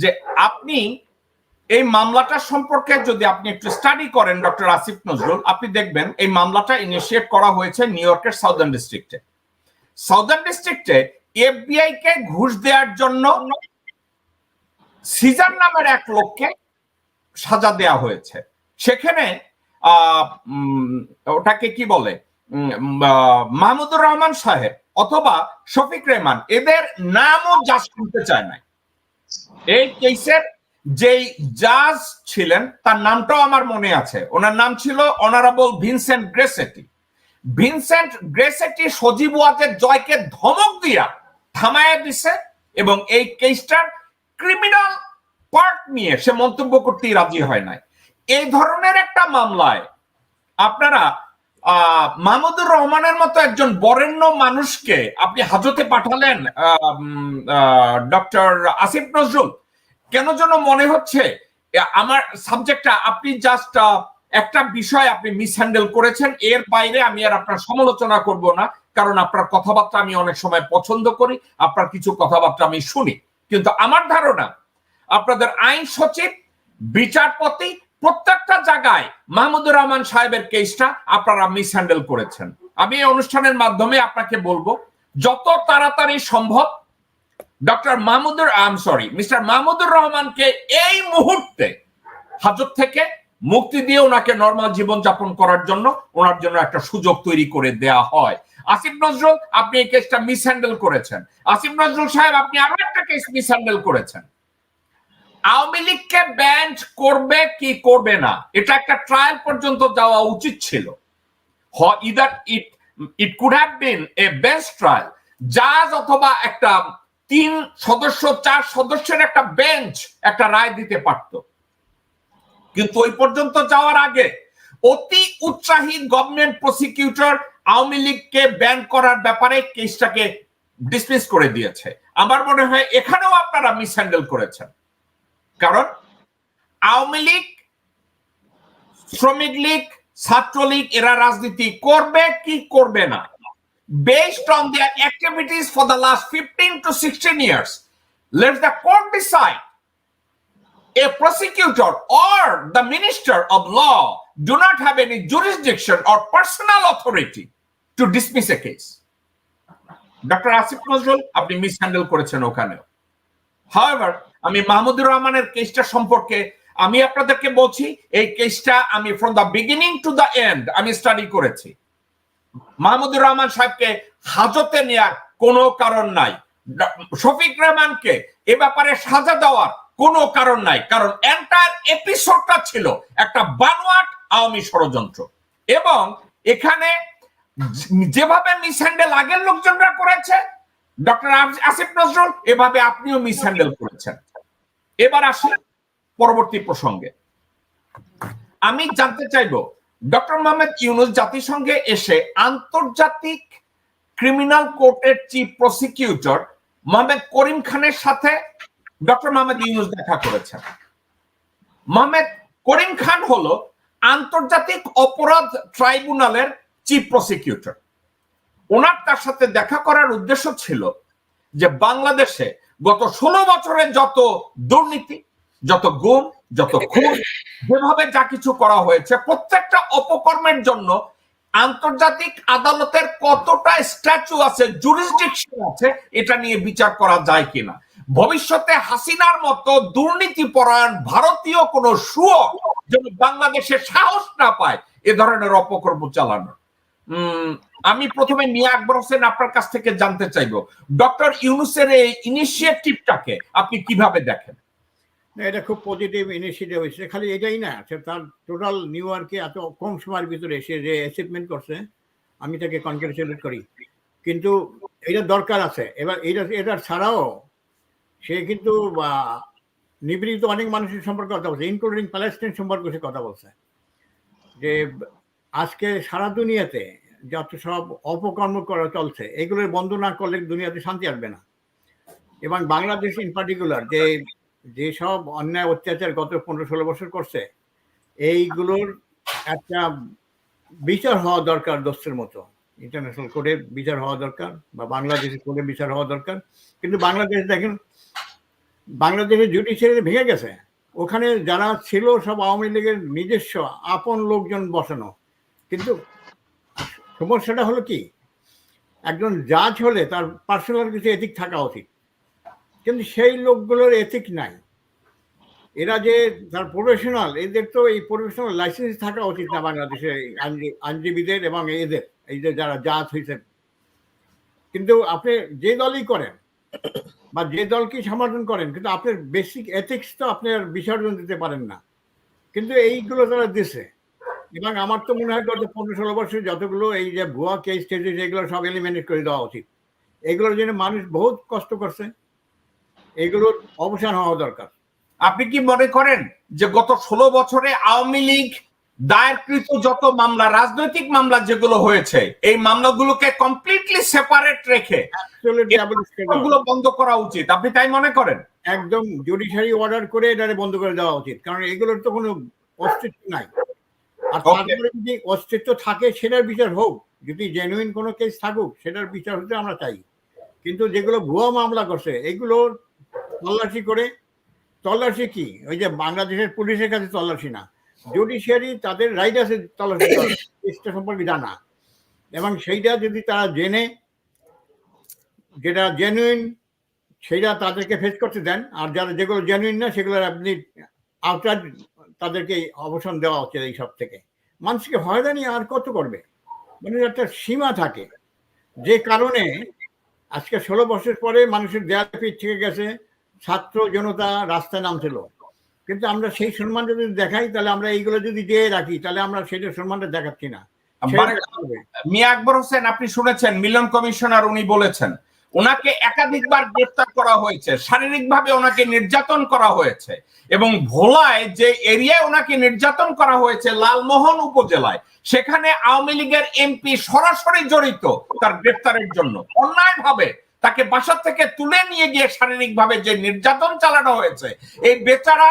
যে আপনি এই মামলাটা সম্পর্কে যদি আপনি একটু স্টাডি করেন ডক্টর আসিফ নজরুল, আপনি দেখবেন এই মামলাটা ইনিশিয়েট করা হয়েছে নিউ ইয়র্কের সাউদার্ন ডিস্ট্রিক্টে সাউদার্ন ডিস্ট্রিক্টে এফবিআই কে ঘুষ দেওয়ার জন্য সিজার নামের এক লোককে সাজা দেয়া হয়েছে। সেখানে ওটাকে কি বলে? মাহমুদুর রহমান সাহেব অথবা শফিক রেহমান, এদের নামও জাজ শুনতে চায় না এই কেসের যেই জাজ ছিলেন, তার নামটাও আমার মনে আছে। ওনার নাম ছিল honourable Vincent Grassetti Vincent Grassetti Sajeeb Wazed জয়কে ধমক দিয়া থামায়া দিছে এবং এই কেসটার ক্রিমিনাল পার্ট নিয়ে সে মন্তব্য করতেই রাজি হয় নাই। এই ধরনের একটা মামলায় আপনারা মাহমুদুর রহমানের মতো একজন বরেণ্য মানুষকে আপনি হাজতে পাঠালেন ডক্টর আসিফ নজরুল। কেন যেন মনে হচ্ছে আমার সাবজেক্টটা আপনি জাস্ট একটা বিষয় আপনি মিসহ্যান্ডেল করেছেন, এর বাইরে আমি আর আপনার সমালোচনা করব না, কারণ আপনার কথাবার্তা আমি অনেক সময় পছন্দ করি, আপনার কিছু কথাবার্তা আমি শুনি। কিন্তু আমার ধারণা, আপনাদের আইন সচিব, বিচারপতি প্রত্যেকটা জায়গায় মাহমুদুর রহমান সাহেবের কেসটা আপনারা মিস হ্যান্ডেল করেছেন। আমি এই অনুষ্ঠানের মাধ্যমে আপনাকে বলব, যত তাড়াতাড়ি সম্ভব doctor Mahmudur um sorry mister Mahmudur রহমানকে এই মুহূর্তে হাজত থেকে মুক্তি দিয়ে ওনাকে নর্মাল জীবন যাপন করার জন্য, ওনার জন্য একটা সুযোগ তৈরি করে দেয়া হয়। আসিফ নজরুল, আপনি এই কেসটা মিসহ্যান্ডেল করেছেন। আসিফ নজরুল সাহেব, আপনি আরও একটা কেস মিস হ্যান্ডেল করেছেন। আওয়ামী লীগকে ব্যান্ড করবে কি করবে না? এটা একটা ট্রায়াল পর্যন্ত যাওয়া উচিত ছিল। Either it it could have been a bench trial জাজ অথবা একটা তিন সদস্য, চার সদস্যের একটা বেঞ্চ একটা রায় দিতে পারত। কিন্তু ওই পর্যন্ত যাওয়ার আগে অতি উৎসাহী গভর্নমেন্ট প্রসিকিউটর আওয়ামী লীগকে ব্যান করার ব্যাপারে কেসটাকে ডিসমিস করে দিয়েছে। আমার মনে হয় এখানেও আপনারা মিসহ্যান্ডেল করেছেন। কারণ আওয়ামী লীগ শ্রমিক লীগ ছাত্রলীগ এরা রাজনীতি করবে কি করবে না based on their activities for the last 15 to 16 years let the court decide a prosecutor or the minister of law do not have any jurisdiction or personal authority to dismiss a case doctor Asif Nazrul আপনি mishandle করেছেন ওখানেও however আমি মাহমুদুর রহমানের কেসটা সম্পর্কে আমি আপনাদেরকে বলছি, এই কেসটা আমি from the beginning to the end আমি স্টাডি করেছি। মাহমুদুর রহমান সাহেবকে হাজতে নেয়ার কোনো কারণ নাই। শফিক রহমানকে এ ব্যাপারে সাজা দেওয়ার কোনো কারণ নাই, কারণ এন্টায়ার এপিসোডটা ছিল একটা বানোয়াট আওয়ামী ষড়যন্ত্র। এবং এখানে যেভাবে যেভাবে মিসহ্যান্ডেল আগের লোকজনরা করেছে ডক্টর আসিফ নজরুল, এভাবে আপনিও মিসহ্যান্ডেল করেছেন। এবার আসি পরবর্তী প্রসঙ্গে। আমি জানতে চাইব, ডক্টর মোহাম্মদ ইউনুস জাতিসংঘে এসে আন্তর্জাতিক ক্রিমিনাল কোর্টের চিফ প্রসিকিউটর মোহাম্মদ করিম খানের সাথে ডক্টর মোহাম্মদ ইউনুস দেখা করেছেন। মোহাম্মদ করিম খান হলো আন্তর্জাতিক অপরাধ ট্রাইব্যুনালের চিফ প্রসিকিউটর। ওনার তার সাথে দেখা করার উদ্দেশ্য ছিল যে বাংলাদেশে গত ষোলো বছরে যত দুর্নীতি, যত গুম, যত খুন, যেভাবে যা কিছু করা হয়েছে, প্রত্যেকটা অপকর্মের জন্য আন্তর্জাতিক আদালতের কতটা স্ট্যাচু আছে জুরিসডিকশন আছে, এটা নিয়ে বিচার করা যায় কিনা। ভবিষ্যতে হাসিনার মতো দুর্নীতি পরায়ণ ভারতীয় কোন সুয় যেন বাংলাদেশে সাহস না পায় এ ধরনের অপকর্ম চালানোর। আমি প্রথমে মিয়া আকবর হোসেন আপনার কাছ থেকে জানতে চাইব। ডক্টর ইউনুসের এই ইনিশিয়েটিভটাকে আপনি কীভাবে দেখেন? এটা খুব পজিটিভ ইনিশিয়েটিভ হয়েছে। খালি এটাই না, সে তার টোটাল নিউ ইয়র্কে এত কম সময়ের ভিতরে সে যে অ্যাচিভমেন্ট করছে, আমি তাকে কনগ্রেচুলেট করি। কিন্তু এটা দরকার আছে। এবার এটা এটা ছাড়াও সে কিন্তু নিবৃত অনেক মানুষের সম্পর্কে কথা বলছে ইনক্লুডিং প্যালেস্টাইন সম্পর্কে সে কথা বলছে। যে আজকে সারা দুনিয়াতে যত সব অপকর্ম করা চলছে, এগুলোর বন্ধ না করলে দুনিয়াতে শান্তি আসবে না। এবং বাংলাদেশ ইন পার্টিকুলার যে যেসব অন্যায় অত্যাচার গত পনেরো ষোলো বছর করছে, এইগুলোর একটা বিচার হওয়া দরকার দোস্তের মতো। ইন্টারন্যাশনাল কোর্টে বিচার হওয়া দরকার বা বাংলাদেশের কোর্টে বিচার হওয়া দরকার। কিন্তু বাংলাদেশ দেখেন, বাংলাদেশের জুডিশিয়ারি ভেঙে গেছে। ওখানে যারা ছিল সব আওয়ামী লীগের নিজস্ব আপন লোকজন বসানো। কিন্তু সমস্যাটা হলো কি? একজন জাজ হলে তার পার্সোনাল কিছু এথিক থাকা উচিত। কিন্তু সেই লোকগুলোর এথিক নাই। এরা যে তার প্রফেশনাল এদের তো এই প্রফেশনাল লাইসেন্স থাকা উচিত না বাংলাদেশে আইনজী- আইনজীবীদের এবং এদের, এই যে যারা জাজ হয়েছেন। কিন্তু আপনি যে দলই করেন বা যে দলকে সমর্থন করেন, কিন্তু আপনার বেসিক এথিক্স তো আপনি আর বিসর্জন দিতে পারেন না। কিন্তু এইগুলো তারা দিছে। এবং আমার তো মনে হয় গত পনেরো ষোলো বছর যতগুলো এই যে ভুয়া কেস টেস এগুলো সব এলিমিনেট করে দেওয়া উচিত। এগুলোর জন্য মানুষ বহুত কষ্ট করছে। এগুলোর অবসান হওয়া দরকার। আপনি কি মনে করেন যে গত ষোলো বছরে আওয়ামী লীগ দায়েরকৃত যত মামলা রাজনৈতিক মামলা যেগুলো হয়েছে এই মামলাগুলোকে কমপ্লিটলি সেপারেট রেখে এগুলো বন্ধ করা উচিত। আপনি তাই মনে করেন? একদম জুডিশিয়ারি অর্ডার করে এটারে বন্ধ করে দেওয়া উচিত। কারণ এগুলোর তো কোনো অস্তিত্ব নাই। আর. তারপরে যদি অস্তিত্ব থাকে সেটার বিচার হোক। যদি জেনুইন কোনো কেস থাকুক সেটার বিচার হতে আমরা চাই। কিন্তু যেগুলো ভুয়া মামলা করছে এগুলোর তল্লাশি করে। তল্লাশি কি? ওই যে বাংলাদেশের পুলিশের কাছে তল্লাশি না। জুডিশিয়ারি তাদের রাইট আছে তল্লাশি কেসটা সম্পর্কে জানা। এবং সেইটা যদি তারা জেনে যেটা জেনুইন সেটা তাদেরকে ফেস করতে দেন। আর যারা যেগুলো জেনুইন না সেগুলো আপনি আউটার তাদেরকে অবসান দেওয়া উচিত এই সব থেকে। মানুষকে হয়রানি আর কত করবে? মানে একটা সীমা থাকে। যে কারণে আজকে ষোলো বছর পরে মানুষের দেয়াল পিঠ থেকে গেছে ছাত্র জনতা রাস্তায় নামছিল। কিন্তু আমরা সেই সম্মানটা যদি দেখাই তাহলে আমরা এইগুলো যদি দিয়ে রাখি তাহলে আমরা সেটা সম্মানটা দেখাচ্ছি না। হবে। মিয়া আকবর হোসেন আপনি শুনেছেন মিলন কমিশনার উনি বলেছেন ওনাকে একাধিকবার গ্রেফতার করা হয়েছে, শারীরিকভাবে ওনাকে নির্যাতন করা হয়েছে এবং ভোলায় যে এরিয়ায় ওনাকে নির্যাতন করা হয়েছে লালমোহন উপজেলায়, সেখানে আওয়ামী লীগের এমপি সরাসরি জড়িত তার গ্রেফতারের জন্য। অন্যায়ভাবে তাকে বাসা থেকে তুলে নিয়ে গিয়ে শারীরিকভাবে যে নির্যাতন চালানো হয়েছে, এই বেচারা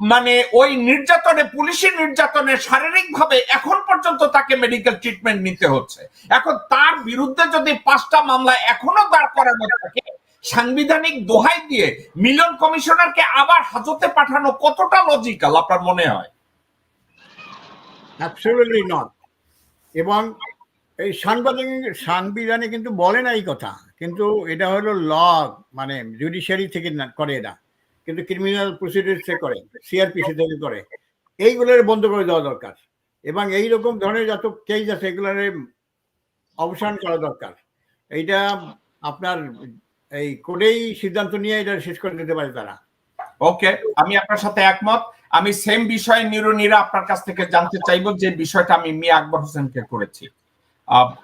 মানে ওই নির্যাতনে, পুলিশি নির্যাতনে শারীরিকভাবে এখন পর্যন্ত তাকে মেডিকেল ট্রিটমেন্ট নিতে হচ্ছে। এখন তার বিরুদ্ধে যদি পাঁচটা মামলা এখনও দাঁড় করানো থাকে, সাংবিধানিক দোহাই দিয়ে মিলন কমিশনারকে আবার হাজতে পাঠানো কতটা লজিক্যাল আপনার মনে হয়? অ্যাবসলিউটলি নট এবং এই সাংবাদিক সাংবিধানে কিন্তু বলে না এই কথা, কিন্তু এটা হলো ল মানে জুডিশিয়ারি থেকে না- করে এটা কিন্তু ক্রিমিনাল প্রসিডিউর থেকে করে সিআরপিসি থেকে করে, এইগুলোর বন্ধ করে দেওয়া দরকার। এবং এই রকম ধরনের যত কেস আছে, এগুলোর অবসান করা দরকার। এইটা আপনার এই কোর্টেই সিদ্ধান্ত নিয়ে এটা শেষ করে দিতে পারে তারা। ওকে আমি আপনার সাথে একমত। আমি সেম বিষয়ে নিরুনিরা আপনার কাছ থেকে জানতে চাইব যে বিষয়টা আমি মিয়া আকবর হোসেনকে করেছি।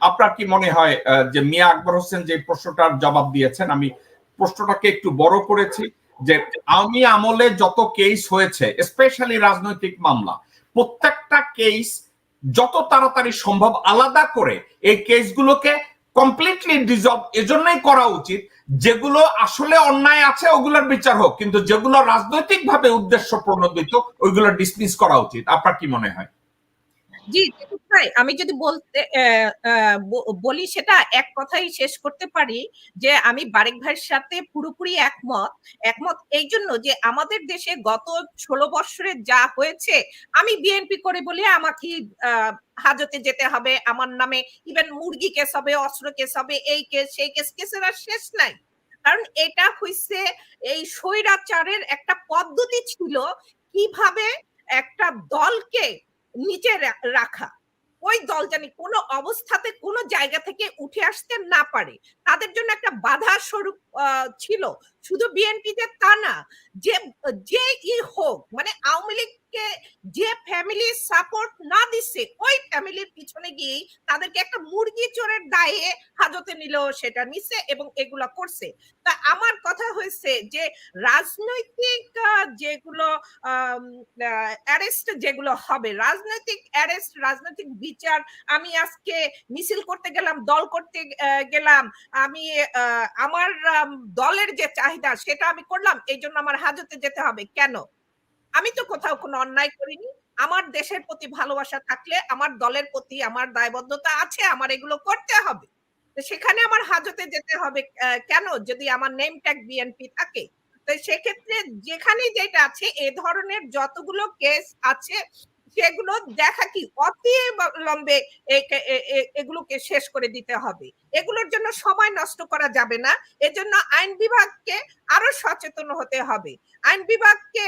আপনার কি মনে হয় যে মিয়া আকবর হোসেন যে প্রশ্নটার জবাব দিয়েছেন, আমি প্রশ্নটাকে একটু বড় করেছি। যে আমি আমলে যত কেস হয়েছে স্পেশালি রাজনৈতিক মামলা, প্রত্যেকটা কেস যত তাড়াতাড়ি সম্ভব আলাদা করে এই কেসগুলোকে কমপ্লিটলি ডিজলভ এজন্যই করা উচিত, যেগুলো আসলে অন্যায় আছে, ওগুলোর বিচার হোক, কিন্তু যেগুলো রাজনৈতিক ভাবে উদ্দেশ্য প্রণোদিত ওইগুলো ডিসমিস করা উচিত। আপনার কি মনে হয়? জি ভাই আমি যদি বলতে বলি সেটা এক কথাই শেষ করতে পারি যে আমি বারেক ভাইয়ের সাথে পুরোপুরি একমত। একমত এই জন্য যে আমাদের দেশে গত ষোলো বৎসরে যা হয়েছে, আমি বিএনপি করে বলে আমাকে হাজতে যেতে হবে, আমার নামে ইভেন মুরগি কেস হবে, অস্ত্র কেস হবে, এই কেস সেই কেস কেসের আর শেষ নাই। কারণ এটা হইছে এই স্বৈরাচারের একটা পদ্ধতি ছিল কীভাবে একটা দলকে নিচে রাখা। ওই দল জানি কোনো অবস্থাতে কোনো জায়গা থেকে উঠে আসতে না পারে। তাদের জন্য একটা বাধা স্বরূপ ছিল। শুধু বিএনপিতে তা না যে যে ই হোক মানে আওয়ামী লীগকে যে ফ্যামিলি সাপোর্ট না দিচ্ছে ওই ফ্যামিলির পিছনে গিয়ে তাদেরকে একটা মুরগি চোরের দায়ে হাজতে নিলেও সেটা নিচ্ছে এবং এগুলো করছে। তা আমার কথা হয়েছে যে রাজনৈতিক যেগুলো অ্যারেস্ট যেগুলো হবে রাজনৈতিক অ্যারেস্ট রাজনৈতিক বিচার আমি আজকে মিছিল করতে গেলাম দল করতে গেলাম আমি আমার আম, দলের যে চাহিদা সেটা আমি করলাম, এই জন্য আমার হাজতে যেতে হবে। কেন? আমি তো কোথাও কোনো অন্যায় করিনি। আমার দেশের প্রতি ভালোবাসা থাকলে আমার দলের প্রতি আমার দায়বদ্ধতা আছে, আমার এগুলো করতে হবে। সেখানে আমার হাজতে যেতে হবে কেন? যদি আমার নেম ট্যাগ বিএনপি থাকে, তো সেক্ষেত্রে যেখানে যেটা আছে, এ ধরনের যতগুলো কেস আছে সেগুলো দেখা কি অতি লম্বে এগুলোকে শেষ করে দিতে হবে। এগুলোর জন্য সময় নষ্ট করা যাবে না। এজন্য আইন বিভাগকে আরও সচেতন হতে হবে। আইন বিভাগকে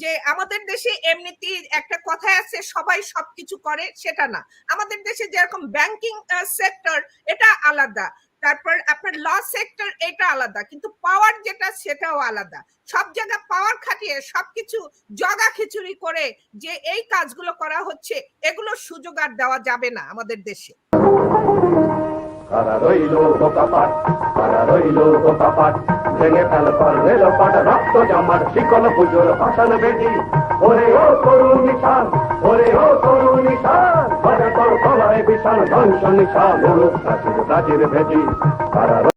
যে আমাদের দেশে এমনিতেই একটা কথা আছে, সবাই সবকিছু করে, সেটা না। আমাদের দেশে যেরকম ব্যাংকিং সেক্টর এটা আলাদা। তারপর আপনার ল সেক্টর এটা আলাদা, কিন্তু পাওয়ার যেটা সেটাও আলাদা। সব জায়গায় পাওয়ার খাটিয়ে সবকিছু জগা খিচুড়ি করে যে এই কাজগুলো করা হচ্ছে, এগুলো সুযোগ আর দেওয়া যাবে না আমাদের দেশে। ওরে ও তরুণ নিশান, ওরে ও তরুণ নিশান বিশাল ধ্বংস নিশান প্রাচীর প্রাচীর ভেটি কারা